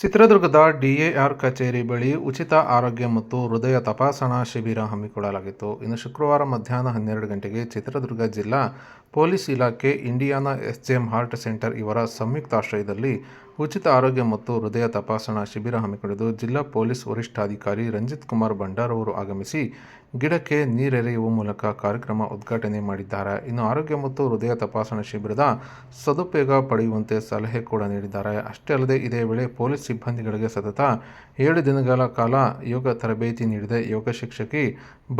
ಚಿತ್ರದುರ್ಗದ ಡಿಎಆರ್ ಕಚೇರಿ ಬಳಿ ಉಚಿತ ಆರೋಗ್ಯ ಮತ್ತು ಹೃದಯ ತಪಾಸಣಾ ಶಿಬಿರ ಹಮ್ಮಿಕೊಳ್ಳಲಾಗಿತ್ತು. ಇನ್ನು ಶುಕ್ರವಾರ ಮಧ್ಯಾಹ್ನ ಹನ್ನೆರಡು ಗಂಟೆಗೆ ಚಿತ್ರದುರ್ಗ ಜಿಲ್ಲಾ ಪೊಲೀಸ್ ಇಲಾಖೆ, ಇಂಡಿಯಾನಾ ಎಸ್ಜೆಎಂ ಹಾರ್ಟ್ ಸೆಂಟರ್ ಇವರ ಸಂಯುಕ್ತಾಶ್ರಯದಲ್ಲಿ ಉಚಿತ ಆರೋಗ್ಯ ಮತ್ತು ಹೃದಯ ತಪಾಸಣಾ ಶಿಬಿರ ಹಮ್ಮಿಕೊಂಡಿದ್ದು ಜಿಲ್ಲಾ ಪೊಲೀಸ್ ವರಿಷ್ಠಾಧಿಕಾರಿ ರಂಜಿತ್ ಕುಮಾರ್ ಭಂಡಾರ್ ಅವರು ಆಗಮಿಸಿ ಗಿಡಕ್ಕೆ ನೀರೆರೆಯುವ ಮೂಲಕ ಕಾರ್ಯಕ್ರಮ ಉದ್ಘಾಟನೆ ಮಾಡಿದ್ದಾರೆ. ಇನ್ನು ಆರೋಗ್ಯ ಮತ್ತು ಹೃದಯ ತಪಾಸಣಾ ಶಿಬಿರದ ಸದುಪಯೋಗ ಪಡೆಯುವಂತೆ ಸಲಹೆ ಕೂಡ ನೀಡಿದ್ದಾರೆ. ಅಷ್ಟೇ ಅಲ್ಲದೆ ಇದೇ ವೇಳೆ ಪೊಲೀಸ್ ಸಿಬ್ಬಂದಿಗಳಿಗೆ ಸತತ ಏಳು ದಿನಗಳ ಕಾಲ ಯೋಗ ತರಬೇತಿ ನೀಡಿದ ಯೋಗ ಶಿಕ್ಷಕಿ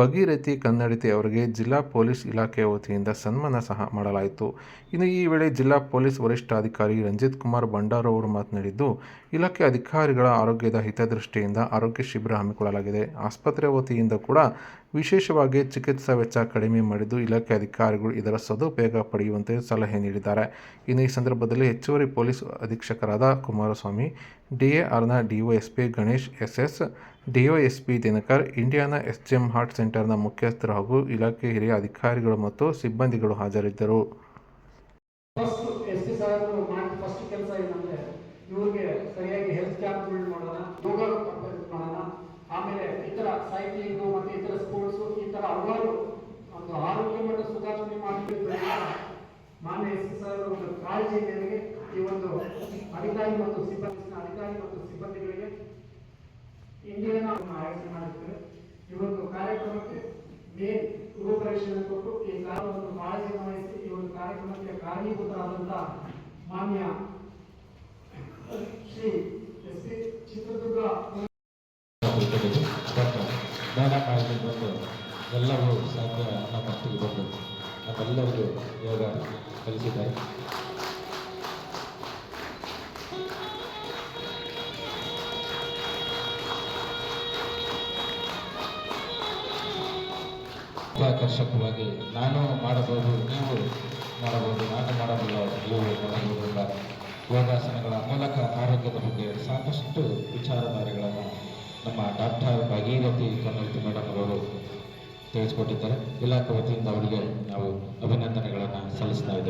ಭಗೀರಥಿ ಕನ್ನಡತಿ ಅವರಿಗೆ ಜಿಲ್ಲಾ ಪೊಲೀಸ್ ಇಲಾಖೆಯ ವತಿಯಿಂದ ಸನ್ಮಾನ ಸಹ ಮಾಡಲಾಯಿತು. ಇನ್ನು ಈ ವೇಳೆ ಜಿಲ್ಲಾ ಪೊಲೀಸ್ ವರಿಷ್ಠಾಧಿಕಾರಿ ರಂಜಿತ್ ಕುಮಾರ್ ಭಂಡಾರ್ ಮಾತನಾಡಿದ್ದು, ಇಲಾಖೆ ಅಧಿಕಾರಿಗಳ ಆರೋಗ್ಯದ ಹಿತದೃಷ್ಟಿಯಿಂದ ಆರೋಗ್ಯ ಶಿಬಿರ ಹಮ್ಮಿಕೊಳ್ಳಲಾಗಿದೆ. ಆಸ್ಪತ್ರೆ ವತಿಯಿಂದ ಕೂಡ ವಿಶೇಷವಾಗಿ ಚಿಕಿತ್ಸಾ ವೆಚ್ಚ ಕಡಿಮೆ ಮಾಡಿದ್ದು ಇಲಾಖೆ ಅಧಿಕಾರಿಗಳು ಇದರ ಸದುಪಯೋಗ ಪಡೆಯುವಂತೆ ಸಲಹೆ ನೀಡಿದ್ದಾರೆ. ಇನ್ನು ಈ ಸಂದರ್ಭದಲ್ಲಿ ಹೆಚ್ಚುವರಿ ಪೊಲೀಸ್ ಅಧೀಕ್ಷಕರಾದ ಕುಮಾರಸ್ವಾಮಿ ಡಿಎಆರ್ನ ಡಿಒಎಸ್ಪಿ Ganesh SS ಡಿಒಎಸ್ಪಿ Dinakar, ಇಂಡಿಯಾನ SGM heart ಸೆಂಟರ್ನ ಮುಖ್ಯಸ್ಥರು ಹಾಗೂ ಇಲಾಖೆ ಹಿರಿಯ ಅಧಿಕಾರಿಗಳು ಮತ್ತು ಸಿಬ್ಬಂದಿಗಳು ಹಾಜರಿದ್ದರು. ಎಸ್ ಇವ್ರಿಗೆ ಸರಿಯಾಗಿ ಹೆಲ್ತ್ ಕ್ಯಾಂಪ್ಗಳು ಮಾಡೋಣ, ಯೋಗ ಮಾಡೋಣ. ಆಮೇಲೆ ಇತರ ಸೈಕ್ಲಿಂಗ್ ಮತ್ತೆ ಇತರ ಸ್ಪೋರ್ಟ್ಸ್ ಈ ತರ ಹಲವಾರು ಒಂದು ಆರೋಗ್ಯ ಮತ್ತು ಸುಧಾರಣೆ ಮಾಡಿ ಮಾನ್ಯ ಎಸ್ ಎಸ್ ಅವರ ಒಂದು ಕಾಳಜಿ ಮೇರೆಗೆ ಈ ಒಂದು ಅಧಿಕಾರಿ ಮತ್ತು ಸಿಬ್ಬಂದಿ, ಅಧಿಕಾರಿ ಮತ್ತು ಸಿಬ್ಬಂದಿಗಳಿಗೆ ಇಂಡಿಯನ್ ಆಯೋಜನೆ ಮಾಡಿದ್ದೇವೆ ಈ ಒಂದು ಕಾರ್ಯಕ್ರಮಕ್ಕೆ ಮೇನ್ ರೂಪರೇಷೆಯನ್ನು ಕೊಟ್ಟು ಈ ಕಾರ್ಯವನ್ನು ಕಾಳಜಿ ವಹಿಸಿ ಈ ಒಂದು ಕಾರ್ಯಕ್ರಮಕ್ಕೆ ಕಾರಣೀಭೂತರಾದಂತಹ ಮಾನ್ಯ ಸಾಧ್ಯ ಯೋಗ ಕಲಿಸಿದ್ದಾರೆ ಆಕರ್ಷಕವಾಗಿ ನಾನು ಮಾಡಬಹುದು ನೀವು ಮಾಡಬಹುದು ನಾನು ಮಾಡಬಲ್ಲ ನೀವು ಮಾಡಬಹುದು ಯೋಗಾಸನಗಳ ಮೂಲಕ ಆರೋಗ್ಯದ ಬಗ್ಗೆ ಸಾಕಷ್ಟು ವಿಚಾರಧಾರೆಗಳನ್ನು ನಮ್ಮ ಡಾಕ್ಟರ್ ಭಾಗೀರಥಿ ಕಮಲ್ತಿ ಮೇಡಮ್ ಅವರು ತಿಳಿಸ್ಕೊಟ್ಟಿದ್ದಾರೆ. ಇಲಾಖೆ ವತಿಯಿಂದ ಅವರಿಗೆ ನಾವು ಅಭಿನಂದನೆಗಳನ್ನು ಸಲ್ಲಿಸ್ತಾ ಇದ್ದೇವೆ.